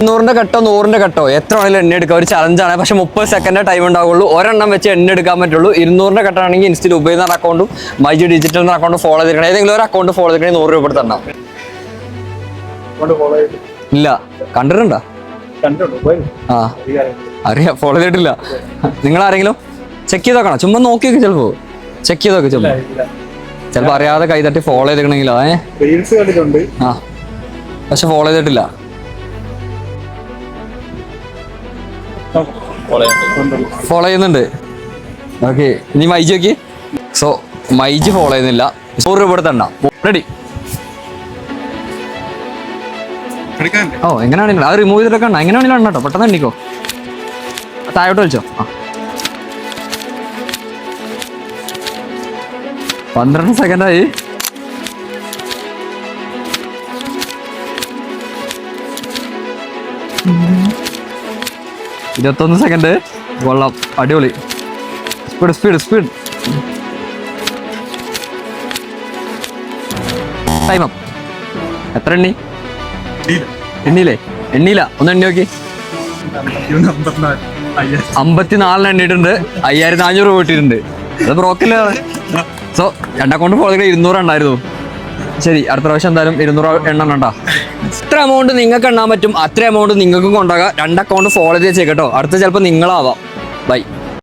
ഇരുന്നൂറിന്റെ കട്ടോ നൂറിന്റെ കട്ടോ? എത്ര വേണേലും എണ്ണ എടുക്കാം. ഒരു ചലഞ്ചാണ് പക്ഷെ മുപ്പത് സെക്കൻഡ് ടൈം ഉണ്ടാവുള്ളൂ. ഒരെണ്ണം വെച്ച് എണ്ണ എടുക്കാൻ പറ്റുള്ളൂ. ഇരുന്നൂറിന്റെ കട്ടാണെങ്കിൽ ഇൻസ്റ്റിൽ ഉപയോഗിക്കുന്ന അക്കൗണ്ടും മൈജി ഡിജിറ്റൽ എന്ന അക്കൗണ്ട് ഫോളോ ചെയ്തിരിക്കണം. ഏതെങ്കിലും ഒരു അക്കൗണ്ട് ഫോളോ ചെയ്തിരിക്കണേ നൂറ് രൂപ എടുത്ത് തരണം ഫോളോ ചെയ്ത് ഇല്ല. കണ്ടിട്ടുണ്ടോ? ആ. അറിയാം. ഫോളോ ചെയ്തിട്ടില്ല. നിങ്ങൾ ആരെങ്കിലും ചെക്ക് ചെയ്ത് നോക്കണം. ചുമ്മാ നോക്കി നോക്കി ചിലപ്പോ. ചെക്ക് ചെയ്ത് നോക്കി ചുമ്മാ. ചിലപ്പോ അറിയാതെ കൈതട്ടി ഫോളോ ചെയ്തിരിക്കണെങ്കിലോ ഏ? റീൽസ് കണ്ടിട്ടുണ്ട്. ആ. പക്ഷെ ഫോളോ ചെയ്തിട്ടില്ല. ഫോളോ ചെയ്യുന്നുണ്ട്. ഓക്കെ ഇനി മൈജി നോക്കി. സോ മൈജി ഫോളോ ചെയ്യുന്നില്ല. നൂറ് രൂപ എടുത്തണ്ട റെഡി ഓ എങ്ങനെയാണെങ്കിലും അത് റിമൂവ് ചെയ്തിട്ടൊക്കെ ഉണ്ടോ എങ്ങനെയാണെങ്കിലും കേട്ടോ പെട്ടെന്ന് എണ്ണിക്കോ താഴോട്ട് വലിച്ചോ. ആ. പന്ത്രണ്ട് സെക്കൻഡായി ഇരുപത്തൊന്ന് സെക്കൻഡ് കൊള്ളാം. അടിപൊളി. Speed speed speed time up എത്ര എണ്ണി? എണ്ണിയില്ലേ. എണ്ണിയില്ല? ഒന്ന് എണ്ണി നോക്കി. അമ്പത്തിനാലിന് എണ്ണിയിട്ടുണ്ട്. അയ്യായിരത്തി രൂപ കിട്ടിയിട്ടുണ്ട്. അത് ബ്രോക്കല്ലാണ് സോ എണ്ണ കൊണ്ട് ചെയ്ത് ഇരുന്നൂറ് ഉണ്ടായിരുന്നു ശരി അടുത്ത പ്രാവശ്യം എന്തായാലും ഇരുന്നൂറ് എണ്ണം ഉണ്ടാ എത്ര എമൗണ്ട് നിങ്ങൾക്ക് എണ്ണാൻ പറ്റും അത്ര എമൗണ്ട് നിങ്ങൾക്കും കൊണ്ടാകാം രണ്ട് അക്കൗണ്ട് ഫോളോ ചെയ്ത് കേട്ടോ അടുത്ത ചിലപ്പോൾ നിങ്ങളാവാം. ബൈ